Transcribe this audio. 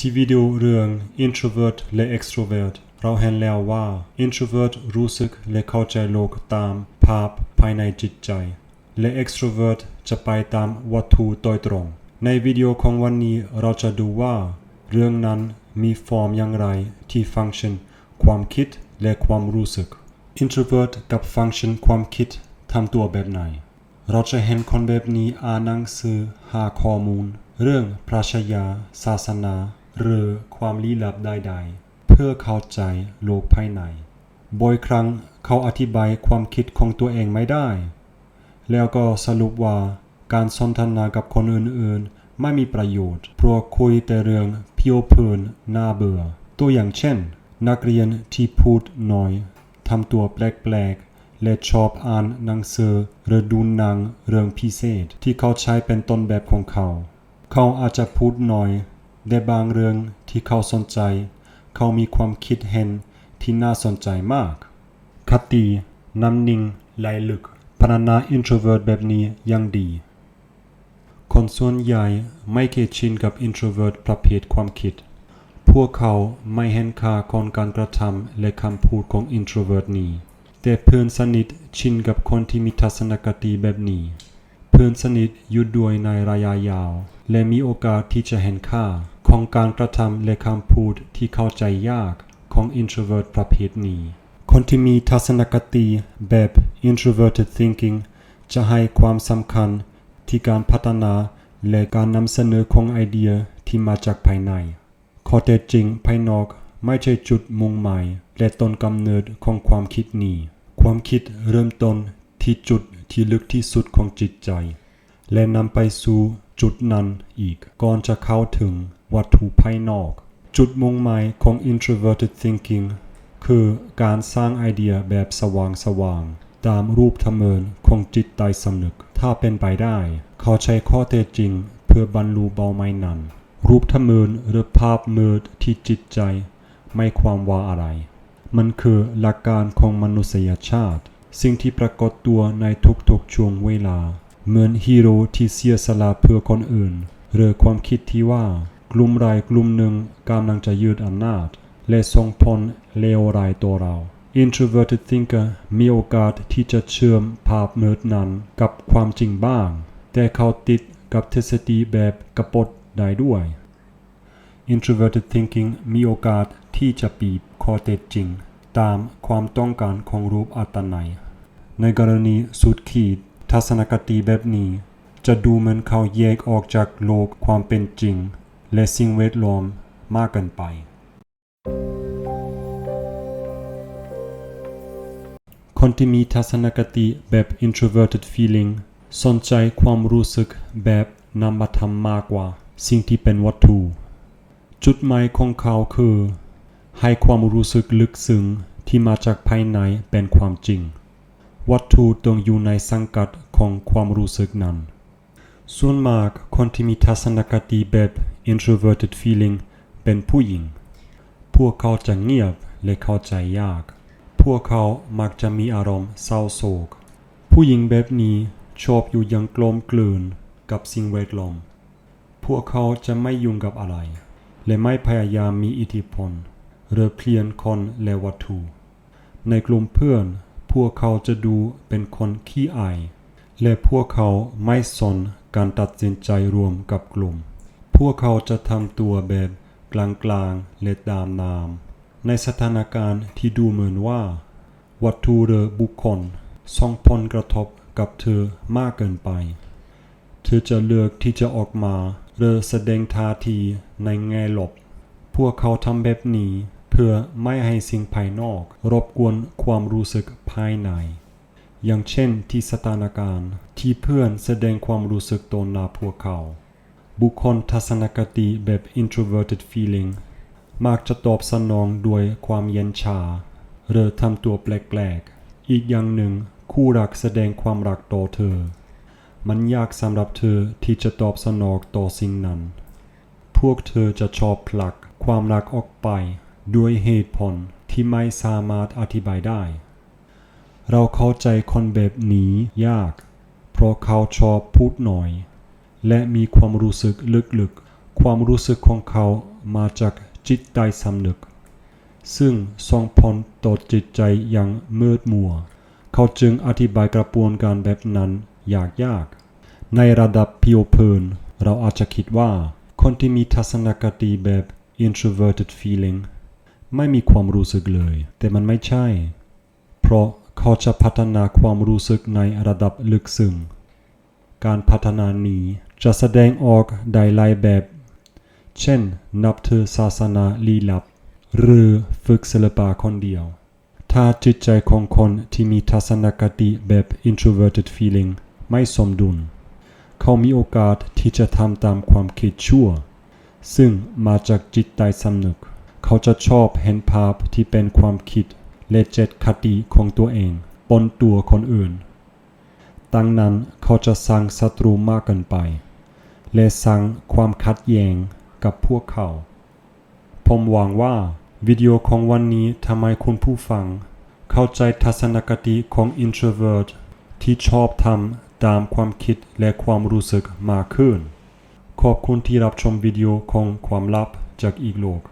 ที่วิดีโอเรื่อง introvert และ extrovert เราเห็นแล้วว่า introvert รู้สึกและเข้าใจโลกตามภาพภายในจิตใจ และ extrovert จะไปตามวัตถุโดยตรง ในวิดีโอของวันนี้เราจะดูว่า เรื่องนั้นมีฟอร์มอย่างไรที่ฟังก์ชัน ความคิดและความรู้สึก introvert กับฟังก์ชันความคิดทำตัวแบบไหน เราจะเห็นคนแบบนี้อ่านหนังสือหาข้อมูล เรื่องปรัชญาศาสนา หรือความลี้ลับใดๆ เพื่อเข้าใจโลกภายใน บ่อยครั้งเขาอธิบายความคิดของตัวเองไม่ได้ แล้วก็สรุปว่าการสนทนากับคนอื่นๆ ไม่มีประโยชน์ เพราะคุยแต่เรื่องเพียวเพลินน่าเบื่อ ตัวอย่างเช่น นักเรียนที่พูดน้อยทำตัวแปลกๆ และชอบอ่านหนังสือหรือดูหนังเรื่องพิเศษที่เขาใช้เป็นต้นแบบของเขา เขาอาจจะพูดน้อย แต่บางเรื่องที่เขาสนใจ เขามีความคิดเห็นที่น่าสนใจมาก คติน้ำนิ่งไหลลึกพรรณนา introvert แบบนี้ยังดี คนส่วนใหญ่ไม่เคยชินกับ introvert ประเภทความคิด พวกเขาไม่เห็นค่าของการกระทำและคำพูดของ introvert นี้ แต่เพื่อนสนิทชินกับคนที่มีทัศนคติแบบนี้ เพื่อนสนิทอยู่ด้วยในระยะยาว และมีโอกาสที่จะเห็นค่าของการกระทำและคำพูดที่เข้าใจยากของ introvert ประเภทนี้ คนที่มีทัศนคติแบบ introverted thinking จะให้ความสำคัญที่การพัฒนาและการนำเสนอของไอเดียที่มาจากภายใน ข้อเท็จจริงภายนอกไม่ใช่จุดมุ่งหมายและต้นกำเนิดของความคิดนี้ ความคิดเริ่มต้นที่จุด ที่ลึกที่สุดของจิตใจ และนำไปสู่จุดนั้นอีก ก่อนจะเข้าถึงวัตถุภายนอก จุดมุ่งหมายของ introverted thinking คือการสร้างไอเดียแบบสว่างสว่างตามรูปทำเมินของจิตใต้สำนึก ถ้าเป็นไปได้ เขาใช้ข้อเท็จจริง เพื่อบรรลุเป้าหมายนั้น รูปทำเมินหรือภาพมืดที่จิตใจ ไม่ความว่าอะไร มันคือหลักการของมนุษยชาติ สิ่งที่ปรากฏตัวในทุกๆช่วงเวลา เหมือนฮีโร่ที่เสียสละเพื่อคนอื่น หรือความคิดที่ว่ากลุ่มใดกลุ่มหนึ่งกำลังจะยืดอำนาจ และส่งผลเลวร้ายตัวเรา Introverted thinker มีโอกาสที่จะเชื่อมภาพมืดนั้นกับความจริงบ้าง แต่เขาติดกับทฤษฎีแบบกระปดได้ด้วย Introverted thinking มีโอกาสที่จะปีบข้อเท็จจริง ตามความต้องการของรูปอัตนัย ในกรณีสุดขีด ทัศนคติแบบนี้ จะดูเหมือนเขาแยกออกจากโลกความเป็นจริง และสิ่งแวดล้อมมากเกินไป คนที่มีทัศนคติแบบ introverted feeling สนใจความรู้สึกแบบนามธรรมมากกว่า สิ่งที่เป็นวัตถุ จุดหมายของเขาคือ ให้ความรู้สึกลึกซึ้งที่มาจากภายในเป็นความจริง วัตถุต้องอยู่ในสังกัดของความรู้สึกนั้น ส่วนมากคนที่มีทัศนคติแบบ introverted feeling เป็นผู้หญิง พวกเขาจะเงียบและเข้าใจยาก พวกเขามักจะมีอารมณ์เศร้าโศก ผู้หญิงแบบนี้ชอบอยู่อยังกลมกลืนกับสิ่งแวดล้อม พวกเขาจะไม่ยุ่งกับอะไร และไม่พยายามมีอิทธิพล หรือเปลี่ยนคนแลวัตถุในกลุ่มเพื่อน พวกเขาจะดูเป็นคนขี้อาย และพวกเขาไม่สนการตัดสินใจรวมกับกลุ่ม พวกเขาจะทำตัวแบบกลางๆและตามนาม ในสถานการณ์ที่ดูเหมือนว่า วัตถุหรือบุคคลส่งผลกระทบกับเธอมากเกินไป เธอจะเลือกที่จะออกมาหรือแสดงท่าทีในแง่ลบ พวกเขาทำแบบนี้ พื่อไม่ให้สิ่งภายนอก รบกวนความรู้สึกภายใน อย่างเช่นที่สถานการณ์ที่เพื่อนแสดงความรู้สึกต่อหน้าพวกเขา บุคคลทัศนคติแบบ introverted feeling มักจะตอบสนองด้วยความเย็นชา หรือทำตัวแปลกๆ อีกอย่างหนึ่งคู่รักแสดงความรักต่อเธอ มันยากสำหรับเธอที่จะตอบสนองต่อสิ่งนั้น พวกเธอจะชอบผลักความรักออกไป ด้วยเหตุผลที่ไม่สามารถอธิบายได้ เราเข้าใจคนแบบนี้ยาก เพราะเขาชอบพูดหน่อย และมีความรู้สึกลึกๆ ความรู้สึกของเขามาจากจิตใต้สำนึก ซึ่งส่งผลต่อจิตใจอย่างมืดมัว เขาจึงอธิบายกระบวนการแบบนั้นยากยากในระดับผิวเผินเราอาจจะคิดว่า คนที่มีทัศนคติแบบ introverted feeling ไม่มีความรู้สึกเลย แต่มันไม่ใช่ เพราะเขาจะพัฒนาความรู้สึกในระดับลึกซึ้งการพัฒนานี้จะแสดงออกได้หลายแบบ เช่น นับถือศาสนาลี้ลับ หรือฝึกศิลปะคนเดียว ถ้าจิตใจของคนที่มีทัศนคติแบบ introverted feeling ไม่สมดุล เขามีโอกาสที่จะทำตามความคิดชั่ว ซึ่งมาจากจิตใต้สำนึก เขาจะชอบเห็นภาพที่เป็นความคิดและเจตคติของตัวเองปนตัวคนอื่น ดังนั้นเขาจะสร้างศัตรูมากเกินไป และสร้างความขัดแย้งกับพวกเขา ผมหวังว่าวิดีโอของวันนี้ทำให้คุณผู้ฟัง เข้าใจทัศนคติของ introvert ที่ชอบทำตามความคิดและความรู้สึกมากขึ้น ขอบคุณที่รับชมวิดีโอของความลับจากอีกโลก